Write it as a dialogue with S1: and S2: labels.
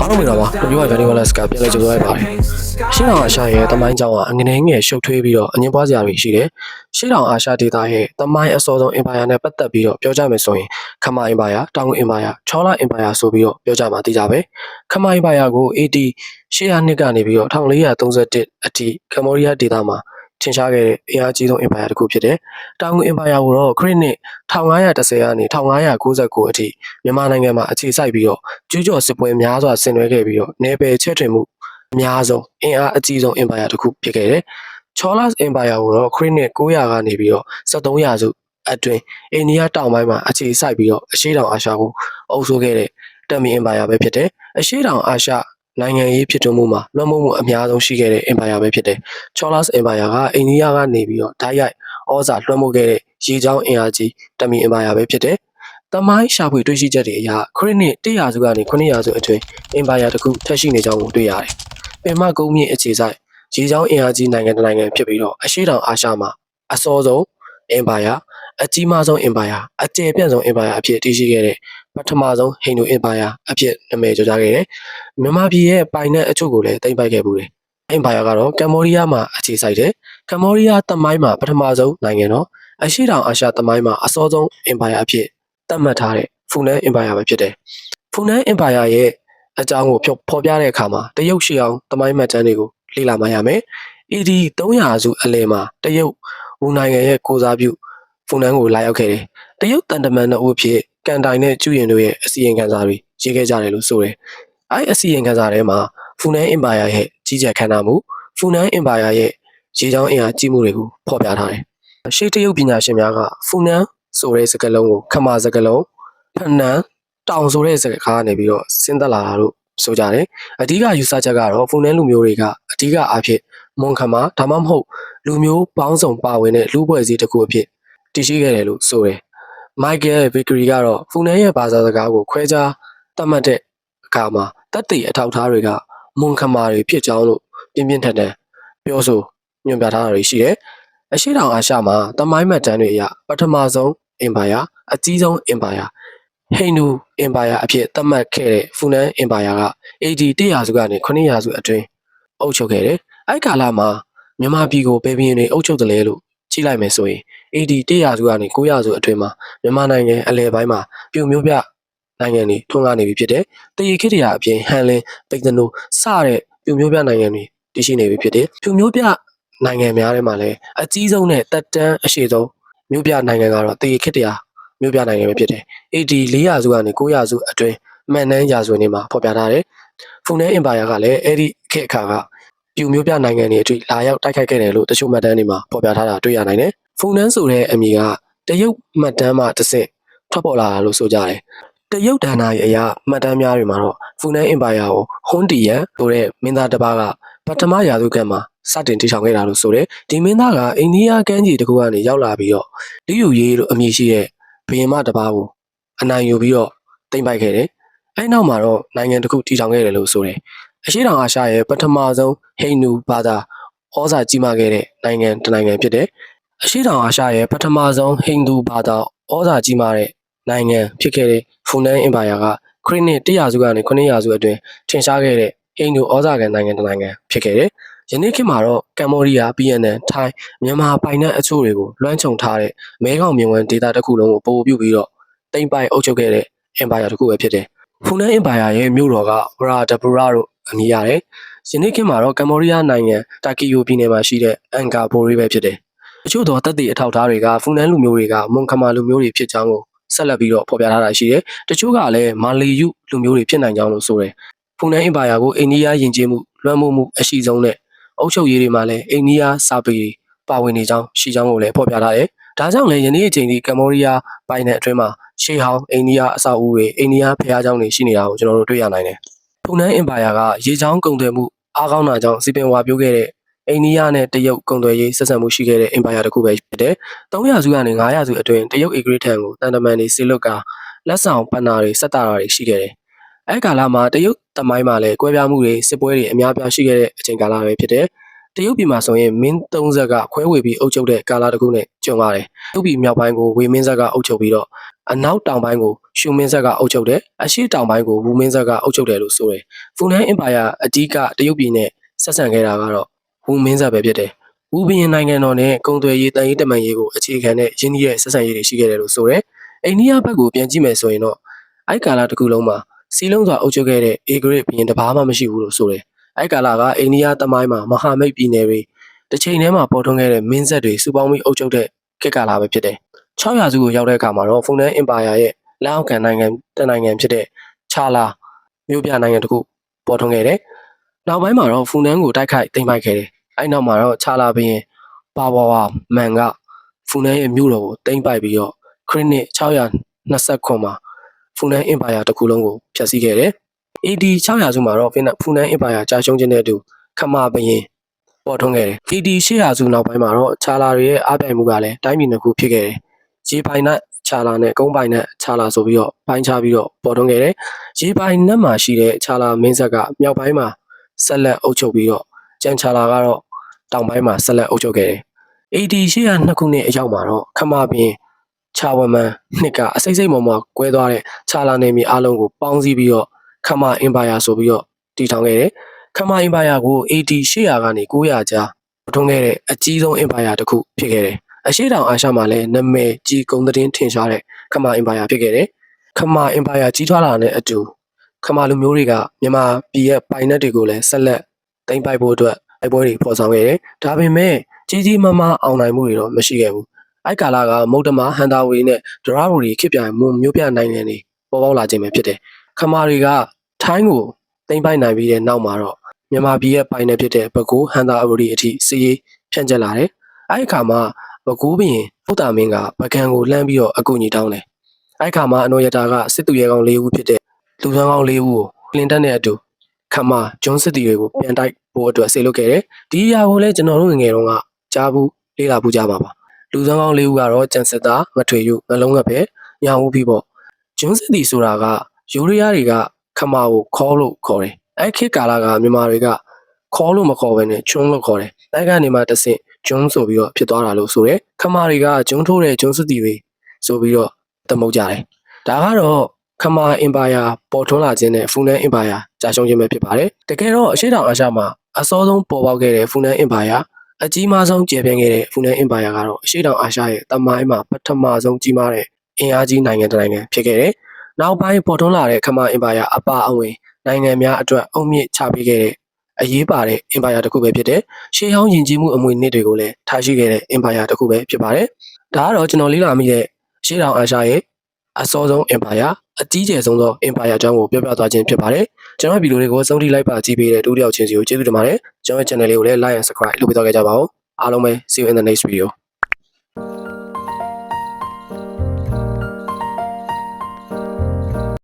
S1: အားလုံးမင်္ဂလာပါကျွန်တော်က Johnny Wallace ကပြန်လည်ကြိုဆိုလိုက်ပါတယ်ရှေ့တောင်အာရှရဲ့တမိုင်းကြောင်းကအငနေငယ်ရှုပ်ထွေးပြီးတော့အငင်းပွားစရာတွေရှိတယ်ရှေ့တောင်အာရှဒေသရဲ့တမိုင်းအစောဆုံး empire နဲ့ပတ်သက်ပြီးတော့ပြောကြမယ်ဆိုရင်ခမာ empire တောင်ငူ empire ချောလာ empire ဆိုပြီးတော့ပြောကြမှာသိကြပဲခမာ empire ကို AD 800နှစ်ကနေပြီးတော့1431အထိကမ္ဘောဒီးယားဒေသမှာ ထင်ရှားခဲ့တဲ့အင်အားကြီးဆုံး empire တစ်ခုဖြစ်တယ်။တောင်ငူ empire ကိုတော့ခရစ်နှစ်1510ကနေ1599အထိမြန်မာနိုင်ငံမှာအခြေစိုက်ပြီးတော့ကျူးကျော်စစ်ပွဲများစွာဆင်နွှဲခဲ့ပြီးတော့နယ်ပယ်ချဲ့ထွင်မှုအများဆုံးအင်အားအကြီးဆုံး empire တစ်ခုဖြစ်ခဲ့တယ်။ Cholas empire ကိုတော့ခရစ်နှစ်900ကနေပြီးတော့73ရာစုအတွင်းအိန္ဒိယတောင်ပိုင်းမှာအခြေစိုက်ပြီးတော့အရှေ့တောင်အာရှကိုအုပ်စိုးခဲ့တဲ့တမီ empire ပဲဖြစ်တယ်။အရှေ့တောင်အာရှ နိုင်ငံရေးဖြစ်ထွန်းမှုမှာလွှမ်းမိုးမှုအများဆုံးရှိခဲ့တဲ့ empire ပဲဖြစ်တယ်။ Cholas empire ကအိန္ဒိယကနေပြီးတော့ဓာတ်ရိုက်ဩဇာလွှမ်းမိုးခဲ့တဲ့ရေချောင်းအင်အားကြီးတမီ empire ပဲဖြစ်တယ်။တမိုင်းရှာဖွေတွေ့ရှိချက်တွေအရခရစ်နှစ်100စုကနေ900စုအတွင်း empire တစ်ခုထက်ရှိနေကြောင်းကိုတွေ့ရတယ်။ပင်မကုန်းမြင့်အခြေဆိုင်ရေချောင်းအင်အားကြီးနိုင်ငံတစ်နိုင်ငံဖြစ်ပြီးတော့အရှေ့တောင်အာရှမှာအစောဆုံး empire အကြီးမားဆုံး empire အကျယ်ပြန့်ဆုံး empire အဖြစ်တည်ရှိခဲ့တဲ့ ပထမဆုံးဟိန္ဒူ empire အဖြစ်နာမည်ကျော်ကြားခဲ့တယ်။မြန်မာပြည်ရဲ့ပိုင်နက်အချို့ကိုလည်းတင်ပိုက်ခဲ့ပူတယ်။ empire ကတော့ကမ္ဘောဒီးယားမှာအခြေစိုက်တယ်။ကမ္ဘောဒီးယားတမိုင်းမှာပထမဆုံးနိုင်ငံတော့အရှေ့တောင်အာရှတမိုင်းမှာအစောဆုံး empire အဖြစ်သတ်မှတ်ထားတဲ့ဖူနန် empire ပဲဖြစ်တယ်။ဖူနန် empire ရဲ့အကြောင်းကိုဖော်ပြတဲ့အခါမှာတရုတ်ရှေ့အောင်တမိုင်းမှတ်တမ်းတွေကိုလေ့လာမှရမယ်။ AD 300စုအလယ်မှာတရုတ်ဝူနိုင်ငံရဲ့ကိုစားပြုဖူနန်ကိုလာရောက်ခဲ့တယ်။တရုတ်တန်တမန်တို့အဖြစ် ကန်တိုင်နဲ့ကျူရင်တို့ရဲ့အစီရင်ခံစာတွေရေးခဲ့ကြတယ်လို့ဆိုတယ်။အဲဒီအစီရင်ခံစာထဲမှာဖူနန် empire ရဲ့ကြီးကြပ်ခမ်းနားမှုဖူနန် empire ရဲ့ရေချောင်းအင်အားကြီးမှုတွေကိုဖော်ပြထားတယ်။ရှေးတရုတ်ပညာရှင်များကဖူနန်ဆိုတဲ့စကားလုံးကိုခမာစကားလုံးဖနန်တောင်ဆိုတဲ့စကားကနေပြီးတော့ဆင်းသက်လာတာလို့ဆိုကြတယ်။အဓိကယူဆချက်ကတော့ဖူနန်လူမျိုးတွေကအဓိကအားဖြင့်မွန်ခမာဒါမှမဟုတ်လူမျိုးပေါင်းစုံပါဝင်တဲ့လူပွဲစည်းတစ်ခုအဖြစ်တည်ရှိခဲ့တယ်လို့ဆိုတယ်။ မိုက်ကယ်ဘီဂရီကတော့ဖူနန်ရဲ့ဘာသာစကားကိုခွဲခြားသတ်မှတ်တဲ့အခါမှာတက်တည်အထောက်အထားတွေကမွန်ခမာတွေဖြစ်ကြောင်းလို့ပြင်းပြင်းထန်ထန်ပြောဆိုညွှန်ပြထားတာတွေရှိတယ်။အရှိတောင်အာရှမှာတမိုင်းမှတ်တမ်းတွေအရပထမဆုံး empire အကြီးဆုံး empire ဟိန္ဒူ empire အဖြစ်သတ်မှတ်ခဲ့တဲ့ဖူနန် empire က AD 100စုကနေ900စုအတွင်းအုပ်ချုပ်ခဲ့တယ်။အဲ့ကာလမှာမြန်မာပြည်ကိုဘယ်ဘီရင်တွေအုပ်ချုပ်တယ်လဲလို့ ကြည့်လိုက်မယ်ဆိုရင် AD 100စုကနေ900စုအတွင်းမှာမြန်မာနိုင်ငံအလဲပိုင်းမှာပြုံမျိုးပြနိုင်ငံတွေထွန်းကားနေပြီဖြစ်တယ်။တရီခေတ္တရာအပြင်ဟန်လင်းပိတ်တနိုစတဲ့ပြုံမျိုးပြနိုင်ငံတွေတည်ရှိနေပြီဖြစ်တယ်။ပြုံမျိုးပြနိုင်ငံများထဲမှာလည်းအကြီးဆုံးနဲ့တက်တန်းအရှိဆုံးမြို့ပြနိုင်ငံကတော့တရီခေတ္တရာမြို့ပြနိုင်ငံပဲဖြစ်တယ်။ AD 400စုကနေ900စုအတွင်းမှန်နှန်းရာစုနေမှာဖော်ပြထားတယ်။ဖုန်နန်းအင်ပါယာကလည်းအဲ့ဒီခေတ်အခါက ပြူမျိုးပြနိုင်ငံတွေအထိလာရောက်တိုက်ခိုက်ခဲ့တယ်လို့တချို့မှတ်တမ်းတွေမှာဖော်ပြထားတာတွေ့ရနိုင်တယ်။ဖုန်နန်းဆိုတဲ့အမည်ကတရုတ်မှတ်တမ်းမှတစ်ဆင့်ထွက်ပေါ်လာတာလို့ဆိုကြတယ်။တရုတ်ဒဏ္ဍာရီအရာမှတ်တမ်းများတွေမှာတော့ဖုန်နန်းအင်ပါယာကိုဟွန်တီယန်ဆိုတဲ့မင်းသားတစ်ပါးကပထမရာစုကမှာစတင်တည်ထောင်ခဲ့တာလို့ဆိုတယ်။ဒီမင်းသားကအိန္ဒိယကမ်းခြေတစ်ခုကနေရောက်လာပြီးတော့လူယူရေးလို့အမည်ရှိတဲ့ဘုရင်မတစ်ပါးကိုအနိုင်ယူပြီးတော့တင်ပိုက်ခဲ့တယ်။အဲဒီနောက်မှာတော့နိုင်ငံတစ်ခုတည်ထောင်ခဲ့တယ်လို့ဆိုတယ်။ အရှေ့တောင်အာရှရဲ့ပထမဆုံးဟိန္ဒူဘာသာဩဇာကြီးမားခဲ့တဲ့နိုင်ငံတစ်နိုင်ငံဖြစ်တယ်။အရှေ့တောင်အာရှရဲ့ပထမဆုံးဟိန္ဒူဘာသာဩဇာကြီးမားတဲ့နိုင်ငံဖြစ်ခဲ့တဲ့ဖူနန်အင်ပါယာကခရစ်နှစ်100စုကနေ900စုအတွင်းထင်ရှားခဲ့တဲ့ဟိန္ဒူဩဇာခံနိုင်ငံတစ်နိုင်ငံဖြစ်ခဲ့တယ်။ယနေ့ခေတ်မှာတော့ကမ္ဘောဒီးယား BNN ထိုင်းမြန်မာပိုင်နက်အချို့တွေကိုလွှမ်းခြုံထားတဲ့မဲခေါင်မြင်ကွင်းဒေသတစ်ခုလုံးကိုပို့ပြုပြီးတော့တိမ့်ပိုင်အုပ်ချုပ်ခဲ့တဲ့ empire တစ်ခုပဲဖြစ်တယ်။ဖူနန် empire ရဲ့မြို့တော်ကဝရာဒဘူရာလို့ အမည်ရတယ်။ယနေ့ခေတ်မှာတော့ကမ္ဘောဒီးယားနိုင်ငံတာကီယိုပြည်နယ်မှာရှိတဲ့အန်ကာဘိုရီပဲဖြစ်တယ်။အချို့သောတပ်တွေအထောက်အထားတွေကဖူနန်လူမျိုးတွေကမွန်ခမာလူမျိုးတွေဖြစ်ကြောင်းကိုဆက်လက်ပြီးတော့ဖော်ပြထားတာရှိတယ်။တချို့ကလည်းမာလီယုလူမျိုးတွေဖြစ်နိုင်ကြောင်းလို့ဆိုတယ်။ဖူနန် empire ကိုအိန္ဒိယယဉ်ကျေးမှုလွှမ်းမိုးမှုအရှိဆုံးနဲ့အုပ်ချုပ်ရေးတွေမှာလည်းအိန္ဒိယစာပေတွေပါဝင်နေကြောင်းရှိကြောင်းကိုလည်းဖော်ပြထားတယ်။ဒါကြောင့်လည်းယနေ့အချိန်ထိကမ္ဘောဒီးယားပိုင်နယ်အတွင်းမှာရှေးဟောင်းအိန္ဒိယအဆောက်အဦတွေအိန္ဒိယဘုရားကျောင်းတွေရှိနေတာကိုကျွန်တော်တို့တွေ့ရနိုင်တယ်။ ဖူနန်အင်ပါယာကရေချောင်းကုန်သွယ်မှုအားကောင်းတာကြောင့်စီပင်ဝါပြိုးခဲ့တဲ့အိန္ဒိယနဲ့တရုတ်ကုန်သွယ်ရေးဆက်ဆံမှုရှိခဲ့တဲ့အင်ပါယာတစ်ခုပဲဖြစ်တယ်။300စုကနေ900စုအတွင်းတရုတ်အေဂရစ်ထံကိုတန်တမန်တွေဆီလွတ်ကလက်ဆောင်ပဏာတွေစက်တာတွေရှိခဲ့တယ်။အဲကာလမှာတရုတ်တမိုင်းမှာလည်းကွဲပြားမှုတွေစစ်ပွဲတွေအများပြားရှိခဲ့တဲ့အချိန်ကာလပဲဖြစ်တယ်။တရုတ်ပြည်မှာဆိုရင်မင်းသုံးဆက်ကခွဲဝေပြီးအုပ်ချုပ်တဲ့ကာလတစ်ခုနဲ့ကြုံရတယ်။တရုတ်ပြည်မြောက်ပိုင်းကိုဝေမင်းဆက်က အုပ်ချုပ်ပြီးတော့ အနောက်တောင်ပိုင်းကိုရှူမင်းဆက်ကအုပ်ချုပ်တယ်အရှေ့တောင်ပိုင်းကိုဝူမင်းဆက်ကအုပ်ချုပ်တယ်လို့ဆိုတယ်ဖူနန်အင်ပါယာအကြီးကတရုတ်ပြည်နဲ့ဆက်ဆံခဲ့တာကတော့ဝူမင်းဆက်ပဲဖြစ်တယ်ဝူဘီယင်နိုင်ငံတော်နဲ့ကုံသွယ်ရေးတန်ရေးတမန်ရေးကိုအခြေခံတဲ့ရင်းနှီးရဲ့ဆက်ဆံရေးတွေရှိခဲ့တယ်လို့ဆိုတယ်အိန္ဒိယဘက်ကိုပြန်ကြည့်မယ်ဆိုရင်တော့အဲ့ကာလတစ်ခုလုံးမှာစီလုံးစွာအုပ်ချုပ်ခဲ့တဲ့အေဂရစ်ဘီယင်တစ်ပါးမှမရှိဘူးလို့ဆိုတယ်အဲ့ကာလကအိန္ဒိယသမိုင်းမှာမဟာမိတ်ပြည်နယ်တွေတစ်ချိန်တည်းမှာပေါ်ထွန်းခဲ့တဲ့မင်းဆက်တွေစုပေါင်းပြီးအုပ်ချုပ်တဲ့ခေတ်ကာလပဲဖြစ်တယ် 6ရာစုကိုရောက်တဲ့အခါမှာတော့ဖူနန်အင်ပါယာရဲ့လက်အောက်ခံနိုင်ငံတနိုင်ငံဖြစ်တဲ့ချာလာမြို့ပြနိုင်ငံတစ်ခုပေါ်ထွန်းခဲ့တယ်။နောက်ပိုင်းမှာတော့ဖူနန်ကိုတိုက်ခိုက်သိမ်းပိုက်ခဲ့တယ်။အဲဒီနောက်မှာတော့ချာလာဘရင်ပါဝါဝါမန်ကဖူနန်ရဲ့မြို့တော်ကိုသိမ်းပိုက်ပြီးတော့ခရစ်နှစ်629မှာဖူနန်အင်ပါယာတစ်ခုလုံးကိုဖျက်ဆီးခဲ့တယ်။ AD 600စုမှာတော့ဖူနန်အင်ပါယာကြာရှုံးခြင်းတဲ့အတူခမာဘရင်ပေါ်ထွန်းခဲ့တယ်။ AD 800စုနောက်ပိုင်းမှာတော့ချာလာတွေရဲ့အားပြိုင်မှုကလည်းတိုင်းပြည်နှစ်ခုဖြစ်ခဲ့တယ်။ ရေပိုင်နဲ့ချာလာနဲ့ကုန်းပိုင်နဲ့ချာလာဆိုပြီးတော့ပိုင်းခြားပြီးတော့ပေါ်ထွန်းခဲ့တယ်။ရေပိုင်နဲ့မှာရှိတဲ့ချာလာမင်းဆက်ကမြောက်ပိုင်းမှာဆက်လက်အုပ်ချုပ်ပြီးတော့ကျန်ချာလာကတော့တောင်ပိုင်းမှာဆက်လက်အုပ်ချုပ်ခဲ့တယ်။ AD 802ခုနှစ်အရောက်မှာတော့ခမာပင်ချာဝမန်နှစ်ကအစိမ့်စိမ့်မော်မော်ကွဲသွားတဲ့ချာလာနေမြေအလုံးကိုပေါင်းစည်းပြီးတော့ခမာအင်ပါယာဆိုပြီးတော့တည်ထောင်ခဲ့တယ်။ခမာအင်ပါယာကို AD 800ကနေ900ကြားထွန်းခဲ့တဲ့အကြီးဆုံးအင်ပါယာတစ်ခုဖြစ်ခဲ့တယ်။ အရှိတောင်အာရှမှာလည်းနာမည်ကြီးကုန်းသတင်းထင်ရှားတဲ့ခမာအင်ပါယာဖြစ်ခဲ့တယ်။ခမာအင်ပါယာကြီးထွားလာတဲ့အတူခမာလူမျိုးတွေကမြန်မာပြည်ရဲ့ပိုင်နက်တွေကိုလည်းဆက်လက်သိမ်းပိုက်ဖို့အတွက်အိုက်ပွဲတွေဖော်ဆောင်ခဲ့တယ်။ဒါပေမဲ့ကြီးကြီးမားမားအောင်နိုင်မှုတွေတော့မရှိခဲ့ဘူး။အိုက်ကာလာကမုတ်တမဟန်တာဝေနဲ့ဒရာဘူရီခေပြိုင်မွန်မျိုးပြနိုင်ငံတွေပေါ်ပေါက်လာခြင်းပဲဖြစ်တယ်။ခမာတွေကထိုင်းကိုသိမ်းပိုက်နိုင်ပြီးတဲ့နောက်မှာတော့မြန်မာပြည်ရဲ့ပိုင်နယ်ဖြစ်တဲ့ဘကိုးဟန်တာအဝရီအထိစီးရေးဖြန့်ကျက်လာတယ်။အဲဒီအခါမှာ ဘကိုးဘရင်ဖုတ်တာမင်းကပကံကိုလှမ်းပြီးတော့အကူအညီတောင်းတယ်။အဲဒီအခါမှာအနော်ရတာကစစ်သူရဲကောင်း၄ဦးဖြစ်တဲ့လူသွမ်းကောင်း၄ဦးကိုကလင်တန်နဲ့အတူခမဂျွန်စစ်တီတွေကိုပြန်တိုက်ဖို့အတွက်ဆေးလုပ်ခဲ့တယ်။ဒီအရာကိုလည်းကျွန်တော်တို့ငငယ်တုန်းကကြားဘူးလေ့လာဘူးကြပါပါ။လူသွမ်းကောင်း၄ဦးကတော့ကျန်စစ်သားမထွေယူနှလုံးငတ်ပဲညောင်ဦးပြီးပေါ့။ဂျွန်စစ်တီဆိုတာကယူရီးယားတွေကခမကိုခေါ်လို့ခေါ်တယ်။အဲ့ခေတ်ကာလကမြန်မာတွေကခေါ်လို့မခေါ်ဘဲနဲ့ကျွန်းလို့ခေါ်တယ်။တိုက်ကနေမှတဆင့် ကျွန်းဆိုပြီးတော့ဖြစ်သွားတာလို့ဆိုတယ်။ခမာတွေကကျွန်းထိုးတဲ့ကျွန်းစစ်တီတွေဆိုပြီးတော့သမုတ်ကြတယ်။ဒါကတော့ခမာအင်ပါယာပေါ်ထွန်းလာခြင်းနဲ့ဖူနန်အင်ပါယာကြာရှုံးခြင်းပဲဖြစ်ပါတယ်။တကယ်တော့အရှိတောင်အာရှမှာအစောဆုံးပေါ်ပေါက်ခဲ့တဲ့ဖူနန်အင်ပါယာအကြီးမားဆုံးကျေပြန့်ခဲ့တဲ့ဖူနန်အင်ပါယာကတော့အရှိတောင်အာရှရဲ့တမိုင်းမှာပထမဆုံးကြီးမားတဲ့အင်အားကြီးနိုင်ငံတစ်နိုင်ငံဖြစ်ခဲ့တယ်။နောက်ပိုင်းပေါ်ထွန်းလာတဲ့ခမာအင်ပါယာအပါအဝင်နိုင်ငံများအတွက်အုံမြင့်ချပေးခဲ့တဲ့ အရေးပါတဲ့အင်ပါယာတစ်ခုပဲဖြစ်တယ်။ရှေးဟောင်းယဉ်ကျေးမှုအမွေအနှစ်တွေကိုလည်းထားရှိခဲ့တဲ့အင်ပါယာတစ်ခုပဲဖြစ်ပါတယ်။ဒါကတော့ကျွန်တော်လေ့လာမိတဲ့ရှေးတောင်အာရှရဲ့အစောဆုံးအင်ပါယာအကြီးကျယ်ဆုံးသောအင်ပါယာအကြောင်းကိုပြောပြသွားခြင်းဖြစ်ပါတယ်။ကျွန်တော်ဗီဒီယိုလေးကိုစုံထိလိုက်ပါကြည့်ပေးတဲ့ဒုတိယချင်းစီကိုကျေးဇူးတင်ပါတယ်။ကျွန်တော် channel လေးကိုလည်း like and subscribe လုပ်ပေးသွားကြပါဦး။အားလုံးပဲ see you in the next video